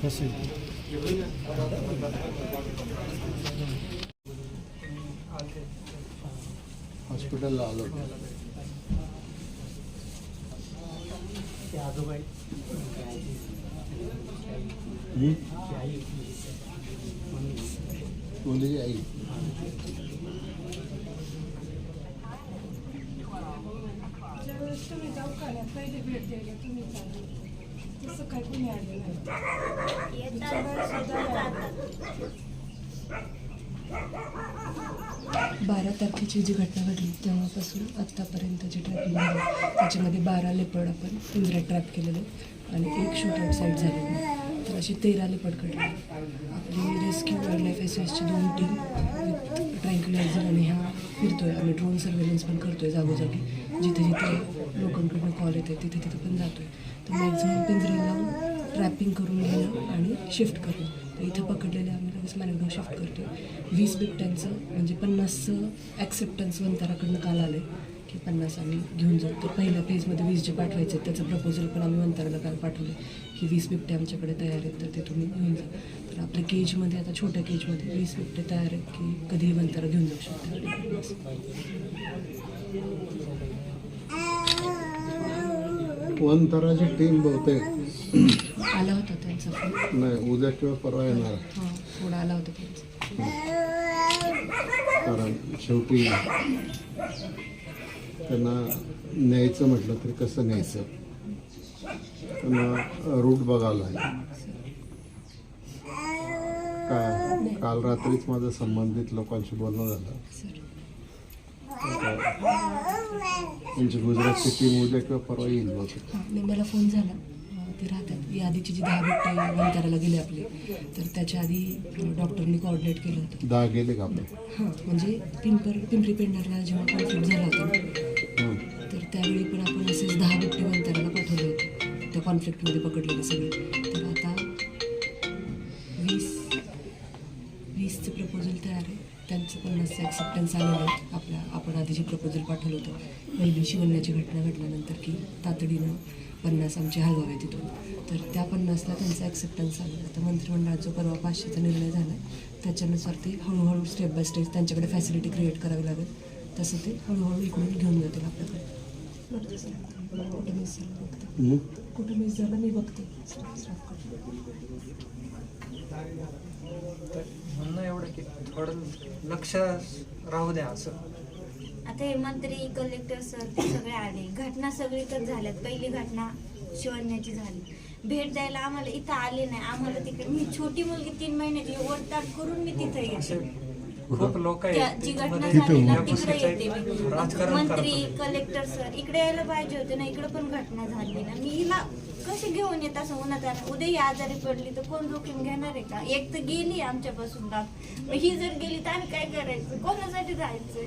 Спасибо. हॉस्पिटलला आलो होतो हं? मुलीची आई ज्यावेळेस तुम्ही दवाखान्यात पहिली भेट द्यायला तुम्ही चालले तसं काही कोणी आले नाही तिच्या वेळेस सुद्धा नाही. बारा तारखेची जी घटना घडली तेव्हापासून आत्तापर्यंत जे ट्रॅपिंग आहे त्याच्यामध्ये बारा लेपड आपण पिंजऱ्यात ट्रॅप केलेले आणि एक शूट आउटसाईड झालेली. तर अशी तेरा लेपड काढले आपली रेस्क्यू वाईल्ड लाईफ एस एसची दोन टीम विथ ट्रँक्युलायझर आणि ह्या फिरतोय. आम्ही ड्रोन सर्व्हेलन्स पण करतोय जागोजागी. जिथे जिथे लोकांकडून कॉल येते तिथे तिथे पण जातोय. तर मॅक्झिमम पिंजरे लावून ट्रॅपिंग करून घेणं आणि शिफ्ट करणं. इथं पकडलेले आम्ही लगेच मालेगाव शिफ्ट करतो वीस बिबट्यांचं म्हणजे पन्नासचं ॲक्सेप्टन्स वंताराकडनं काल आलं की पन्नास आम्ही घेऊन जाऊ. तर पहिल्या फेजमध्ये वीस जे पाठवायचे आहेत, त्याचं प्रपोजल पण आम्ही वंताराला काल पाठवले की वीस बिबटे आमच्याकडे तयार आहेत तर ते तुम्ही घेऊन जा. तर आपल्या केजमध्ये आता छोट्या केजमध्ये वीस बिबटे तयार आहेत की कधीही वंतारा घेऊन जाऊ शकता वनतराची टीम बहुतेक. आला होता त्यांचा फोन नाही उद्या किंवा परवा येणार. हां थोडा आला होता त्यांचा. कारण शेवटी त्यांना न्यायचं म्हटलं तरी कसं न्यायचं? त्यांना रूट बघायला आहे. का काल रात्रीच माझं संबंधित लोकांशी बोलणं झालं. सर. त्यांची गुजरातची टीम उद्या किंवा परवा येईल बहुतेक हां नाही मला फोन झाला. अं, ते राहतात. यादीची जी दहा बिबटे वंताराला गेले आपले तर त्याच्या आधी अं, डॉक्टरनी कोऑर्डिनेट केलं होतं. दहा गेले का आपले? हां म्हणजे पिंपर पिंपरी पेंढारला जेव्हा कॉन्फ्लिक्ट झाला होता हं. तर त्यावेळी पण आपण असेच दहा बिबटे वंताराला पाठवले होते. त्या कॉन्फ्लिक्टमध्ये पकडलेले सगळे. तर प्रपोजल त्यांचं पन्नासचं ॲक्सेप्टन्स आलेलं आहे आपल्या आपण आधी जे प्रपोजल पाठवलं होतं. पहिली शिवण्याची घटना घडल्यानंतर की तातडीनं पन्नास आमचे हलवावे तिथून. तर त्या पन्नासला त्यांचा ॲक्सेप्टन्स आला. आता मंत्रिमंडळात जो परवा पाचशेचा निर्णय झाला त्याच्यानुसार ते हळूहळू स्टेप बाय स्टेप त्यांच्याकडे फॅसिलिटी क्रिएट करावी लागेल. तसं ते हळूहळू इकडून घेऊन जातील आपल्याकडे. कुठं मिस झालं मी बघते. म्हणणं एवढं की थोडं लक्ष राहू द्या असं. आता हे मंत्री कलेक्टर सर ते सगळे आले. घटना सगळीकडे झाल्यात. पहिली घटना शिवण्याची झाली. भेट द्यायला आम्हाला इथं आले नाही. आम्हाला तिकडे मी छोटी मुलगी तीन महिन्याची ओढताट करून मी तिथे येते. खूप लोक आहेत जी घटना मध्ये झाली ना या गोष्टीचं एक राजकारण मंत्री. कलेक्टर सर इकडे यायला पाहिजे होते ना इकडे पण घटना झाली ना. मी हिला कशी घेऊन येत असं उन्हात आणत? उद्या ही आजारी पडली तर कोण जोखीम घेणार आहे का? एक तर गेली आमच्यापासून लांब मग ही जर गेली तर आम्ही काय करायचं? कोणासाठी जायचंय?